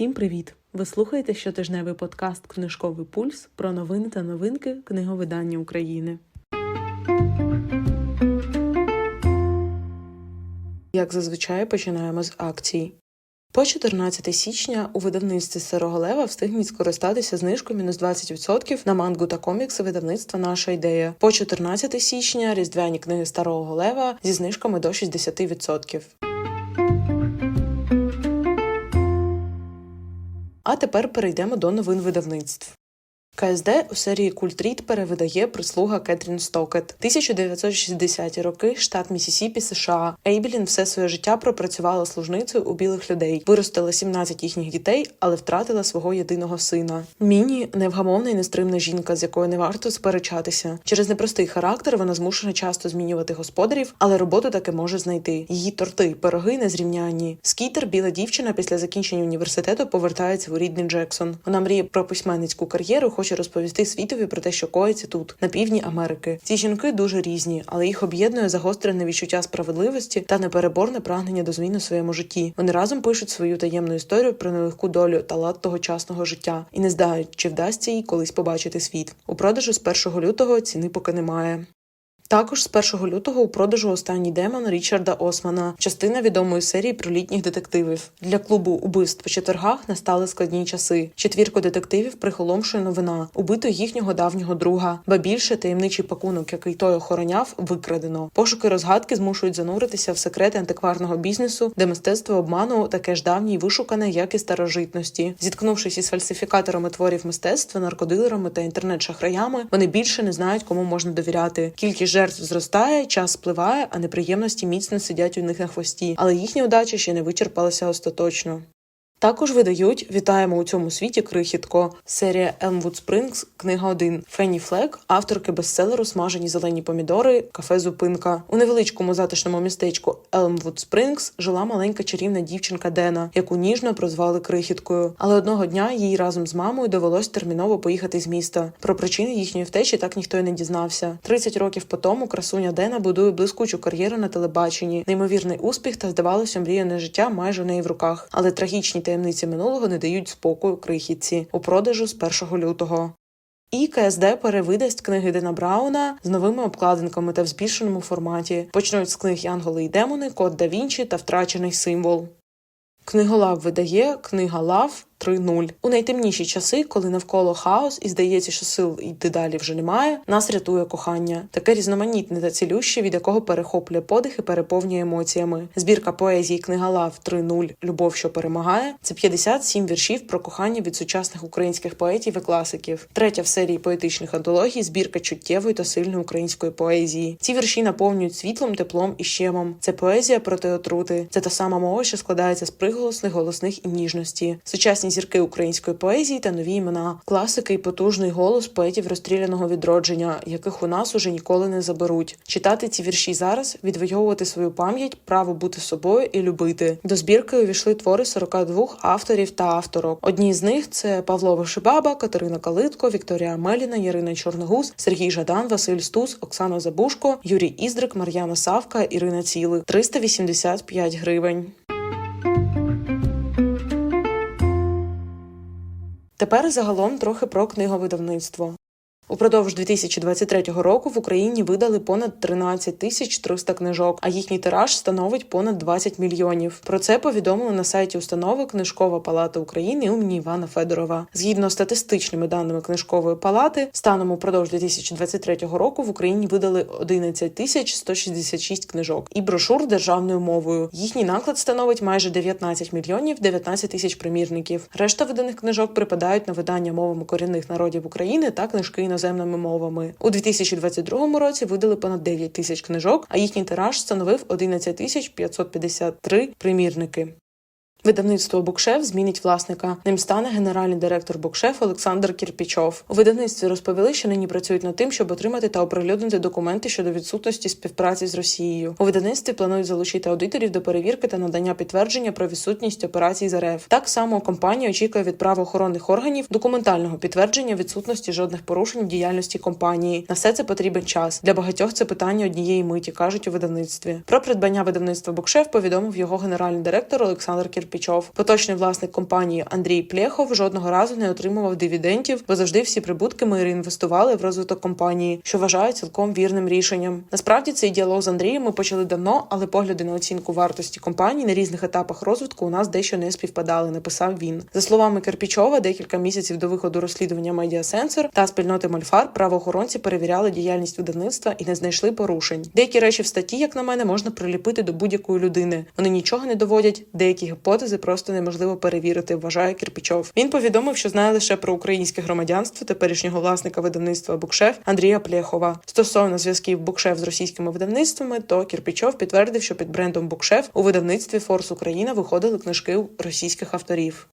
Всім привіт! Ви слухаєте щотижневий подкаст Книжковий пульс про новини та новинки книговидання України. Як зазвичай починаємо з акцій. По 14 січня у видавництві Старого Лева встигніть скористатися знижкою мінус 20% на мангу та комікси видавництва Наша ідея. По 14 січня різдвяні книги Старого Лева зі знижками до 60%. А тепер перейдемо до новин видавництв. КСД у серії Культріт перевидає прислуга Кетрін Стокет. 1960-ті роки, штат Місісіпі, США. Ейбілін все своє життя пропрацювала служницею у білих людей, виростила 17 їхніх дітей, але втратила свого єдиного сина. Міні невгамовна і нестримна жінка, з якою не варто сперечатися. Через непростий характер вона змушена часто змінювати господарів, але роботу таки може знайти. Її торти, пироги незрівнянні. Скітер, біла дівчина, після закінчення університету повертається у рідний Джексон. Вона мріє про письменницьку кар'єру, хоче розповісти світові про те, що коїться тут, на півдні Америки. Ці жінки дуже різні, але їх об'єднує загострене відчуття справедливості та непереборне прагнення до змін у своєму житті. Вони разом пишуть свою таємну історію про нелегку долю та лад тогочасного життя і не знають, чи вдасться їй колись побачити світ. У продажу з 1 лютого ціни поки немає. Також з 1 лютого у продажу останній демон Річарда Османа, частина відомої серії про літніх детективів. Для клубу убивств по четвергах настали складні часи. Четвірку детективів приголомшує новина, убито їхнього давнього друга, ба більше таємничий пакунок, який той охороняв, викрадено. Пошуки розгадки змушують зануритися в секрети антикварного бізнесу, де мистецтво обману таке ж давнє й вишукане, як і старожитності. Зіткнувшись із фальсифікаторами творів мистецтва, наркодилерами та інтернет-шахраями, вони більше не знають, кому можна довіряти. Кількість жертв зростає, час спливає, а неприємності міцно сидять у них на хвості, але їхня удача ще не вичерпалася остаточно. Також видають Вітаємо у цьому світі крихітко. Серія Elmwood Springs, книга 1. Фенні Флек, авторки бестселеру Смажені зелені помідори, кафе Зупинка. У невеличкому затишному містечку Elmwood Springs жила маленька чарівна дівчинка Дена, яку ніжно прозвали крихіткою. Але одного дня їй разом з мамою довелось терміново поїхати з міста. Про причини їхньої втечі так ніхто й не дізнався. 30 років по тому красуня Дена будує блискучу кар'єру на телебаченні, неймовірний успіх та здавалося мріяне життя майже у неї в руках. Але трагічні таємниці минулого не дають спокою крихітці у продажу з 1 лютого. І КСД перевидасть книги Дена Брауна з новими обкладинками та в збільшеному форматі. Почнуть з книг Янголи і демони, Код да Вінчі та Втрачений символ. Книголав видає книга Лав 3.0. У найтемніші часи, коли навколо хаос і здається, що сил йти далі вже немає, нас рятує кохання, таке різноманітне та цілюще, від якого перехоплює подих і переповнює емоціями. Збірка поезії Книга Лав 3.0 Любов, що перемагає. Це 57 віршів про кохання від сучасних українських поетів і класиків. Третя в серії поетичних антологій збірка чуттєвої та сильної української поезії. Ці вірші наповнюють світлом, теплом і щемом. Це поезія проти отрути. Це та сама мова, що складається з приголосних, голосних і ніжності. Сучасні зірки української поезії та нові імена, класики і потужний голос поетів розстріляного відродження, яких у нас уже ніколи не заберуть. Читати ці вірші зараз, відвоювати свою пам'ять, право бути собою і любити. До збірки увійшли твори 42 авторів та авторок. Одні з них це Павло Вишибаба, Катерина Калитко, Вікторія Меліна, Ярина Чорногуз, Сергій Жадан, Василь Стус, Оксана Забушко, Юрій Іздрик, Мар'яна Савка, Ірина Цілик. 385 гривень. Тепер загалом трохи про книговидавництво. Упродовж 2023 року в Україні видали понад 13 тисяч 300 книжок, а їхній тираж становить понад 20 мільйонів. Про це повідомили на сайті установи Книжкова палата України імені Івана Федорова. Згідно з статистичними даними книжкової палати, станом упродовж 2023 року в Україні видали 11 тисяч 166 книжок і брошур державною мовою. Їхній наклад становить майже 19 мільйонів 19 тисяч примірників. Решта виданих книжок припадають на видання мовами корінних народів України та книжки іноземними мовами. У 2022 році видали понад 9 тисяч книжок, а їхній тираж становив 11 тисяч 553 примірники. Видавництво Букшеф змінить власника. Ним стане генеральний директор Букшеф Олександр Кірпічов. У видавництві розповіли, що нині працюють над тим, щоб отримати та оприлюднити документи щодо відсутності співпраці з Росією. У видавництві планують залучити аудиторів до перевірки та надання підтвердження про відсутність операцій з РФ. Так само компанія очікує від правоохоронних органів документального підтвердження відсутності жодних порушень в діяльності компанії. На все це потрібен час. Для багатьох це питання однієї миті, кажуть у видавництві. Про придбання видавництва Букшеф повідомив його генеральний директор Олександр Кірпічов. Кірпічов. Поточний власник компанії Андрій Плєхов жодного разу не отримував дивідендів, бо завжди всі прибутки ми реінвестували в розвиток компанії, що вважаю цілком вірним рішенням. Насправді цей діалог з Андрієм ми почали давно, але погляди на оцінку вартості компанії на різних етапах розвитку у нас дещо не співпадали. Написав він за словами Кирпічова. Декілька місяців до виходу розслідування медіасенсор та спільноти Мольфар правоохоронці перевіряли діяльність видавництва і не знайшли порушень. Деякі речі в статті, як на мене, можна приліпити до будь-якої людини. Вони нічого не доводять. Деякі гіпотези просто неможливо перевірити. Вважає Кірпічов. Він повідомив, що знає лише про українське громадянство теперішнього власника видавництва Букшеф Андрія Пляхова. Стосовно зв'язків Букшеф з російськими видавництвами, то Кірпічов підтвердив, що під брендом Букшеф у видавництві Форс Україна виходили книжки російських авторів.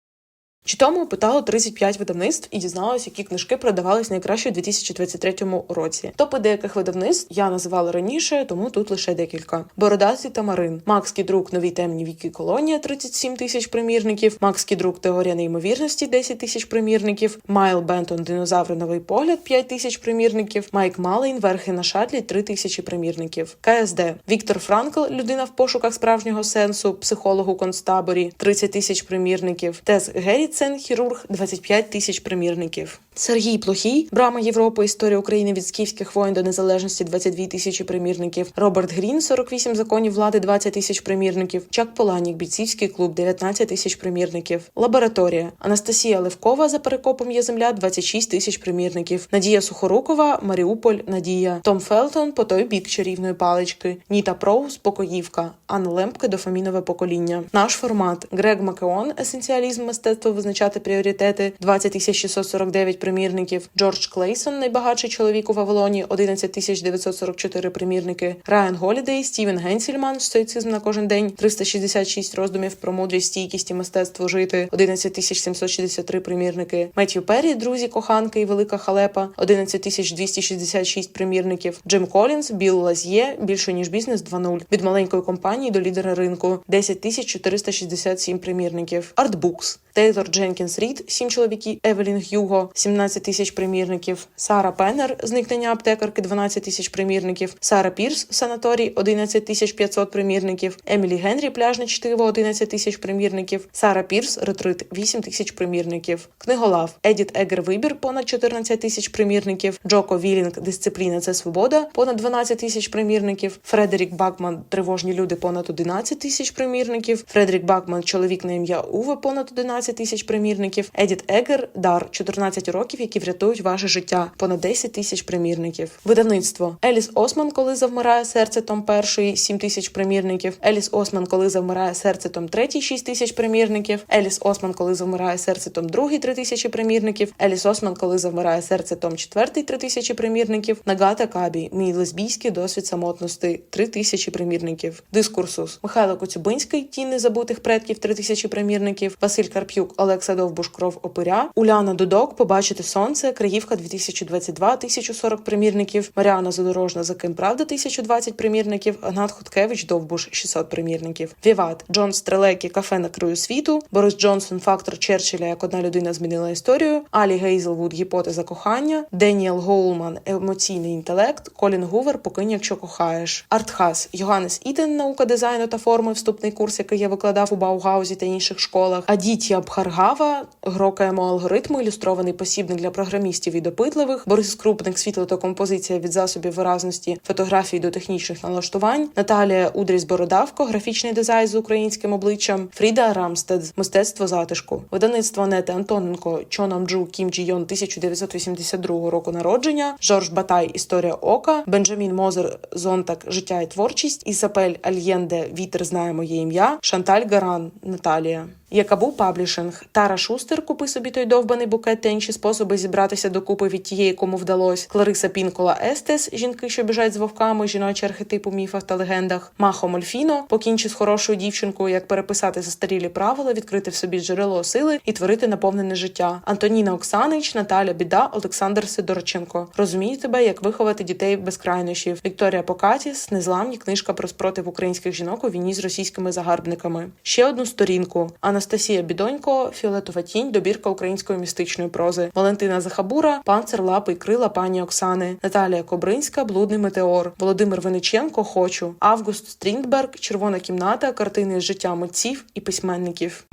Чи тому опитало 35 видавництв і дізналась, які книжки продавались найкраще у 2023 році. Топи деяких видавництв я називала раніше, тому тут лише декілька: Бородатий Тамарин, Макський друк. Нові темні віки. Колонія. 37 тисяч примірників, Макський друк. Теорія неймовірності. 10 тисяч примірників, Майл Бентон. Динозаври. Новий погляд. 5 тисяч примірників, Майк Малейн. Верхи на шатлі. 3 тисячі примірників, КСД Віктор Франкл. Людина в пошуках справжнього сенсу, психологу концтаборі. 30 тисяч примірників, Тес Геріц Цен хірург 25 тисяч примірників. Сергій Плохій, Брама Європи, Історія України від скіфських воїн до незалежності 22 тисячі примірників. Роберт Грін, 48 законів влади, 20 тисяч примірників. Чак Поланік, бійцівський клуб, 19 тисяч примірників. Лабораторія. Анастасія Левкова за перекопом є земля, 26 тисяч примірників. Надія Сухорукова, Маріуполь, Надія. Том Фелтон по той бік чарівної палички. Ніта Проус, Покоївка. Анна Лемпке, дофамінове покоління. Наш формат. Грег Макеон, есенціалізм мистецтво визначати пріоритети, 20 649 примірників. Джордж Клейсон, найбагатший чоловік у Вавилоні, 11 944 примірники. Райан Голідей, Стівен Генсільман, стоїцизм на кожен день, 366 роздумів про мудрість, стійкість і мистецтво жити, 11 763 примірники. Меттью Перрі, друзі, коханки і велика халепа, 11 266 примірників. Джим Колінс, Білл Лаз'є, більше ніж бізнес 2.0. Від маленької компанії до лідера ринку, 10 467 примірників. Артбукс. Тейлор Дженкінс Рід, сім чоловіків, Евелін Гюго, 17 тисяч примірників, Сара Пеннер, зникнення аптекарки, 12 тисяч примірників, Сара Пірс, санаторій, 11 тисяч 500 примірників, Емілі Генрі, пляжне чтиво, 11 тисяч примірників, Сара Пірс, ретрит, 8 тисяч примірників, Книголав, Едіт Егер Вибір, понад 14 тисяч примірників, Джоко Вілінг, Дисципліна це свобода, понад 12 тисяч примірників, Фредерік Бакман, Тривожні люди, понад 11 тисяч примірників, Фредерік Бакман, чоловік на ім'я Уве, понад 11 тисяч примірників, Едіт Егер, Дар, 14 років, які врятують ваше життя, понад 10 тисяч примірників. Видавництво Еліс Осман, коли завмирає серце, том перший, 7 тисяч примірників. Еліс Осман, коли завмирає серце, том третій, 6 тисяч примірників. Еліс Осман, коли завмирає серце, том другий, 3 тисячі примірників. Еліс Осман, коли завмирає серце, том четвертий, 3 тисячі примірників. Нагата Кабі, мій лесбійський досвід самотності, 3 тисячі примірників. Дискурсус Михайло Коцюбинський, тіни забутих предків, 3 тисячі примірників. Василь Карп'юк, Олекса Довбуш, кров опиря. Уляна Дудок, побачити сонце, Криївка 2022, 1040 примірників. Маріана Задорожна, за ким правда, 1020 примірників. Гнат Хуткевич, Довбуш, 600 примірників. Віват, Джон Стрелекі, кафе на краю світу. Борис Джонсон, фактор Черчилля, як одна людина змінила історію. Алі Гейзелвуд, гіпотеза кохання. Деніел Гоулман, емоційний інтелект. Колін Гувер, покинь, якщо кохаєш. Артхас, Йоганнес Іден, наука дизайну та форми, вступний курс, який я викладав у Баугаузі та інших школах. Адітія Бхаргава, грокаємо алгоритми, ілюстрований посібник для програмістів і допитливих. Борис Крупник, світло та композиція від засобів виразності, фотографії до технічних налаштувань. Наталія Удріс Бородавко, графічний дизайн з українським обличчям. Фріда Рамстед, мистецтво затишку. Видавництво Анети Антоненко, Чонамджу Кім Джі Йон 1982 року народження. Жорж Батай, історія ока. Бенджамін Мозер, Зонтак, життя і творчість. Ісапель Альєнде, Вітер знає моє ім'я. Шанталь Гаран, Наталія. Якабу паблішинг. Тара Шустер, купи собі той довбаний букет та інші способи зібратися докупи від тієї, кому вдалось. Клариса Пінкола Естес, жінки, що біжать з вовками, жіночі архетип у міфах та легендах. Махо Мольфіно, покінчи з хорошою дівчинкою, як переписати застарілі правила, відкрити в собі джерело сили і творити наповнене життя. Антоніна Оксанич, Наталя Біда, Олександр Сидорченко. Розумію тебе, як виховати дітей без крайнощів. Вікторія Покатіс, незламні книжка про спротив українських жінок у війні з російськими загарбниками. Ще одну сторінку. Анастасія Бідонько, Фіолетова тінь, добірка української містичної прози, Валентина Захабура, Панцер лапи й крила пані Оксани, Наталія Кобринська, Блудний метеор, Володимир Виниченко, Хочу, Август Стріндберг, Червона кімната, картини з життя митців і письменників.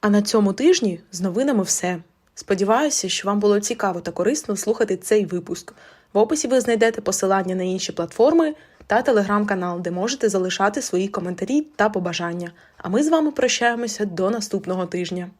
А на цьому тижні з новинами все. Сподіваюся, що вам було цікаво та корисно слухати цей випуск. В описі ви знайдете посилання на інші платформи та телеграм-канал, де можете залишати свої коментарі та побажання. А ми з вами прощаємося до наступного тижня.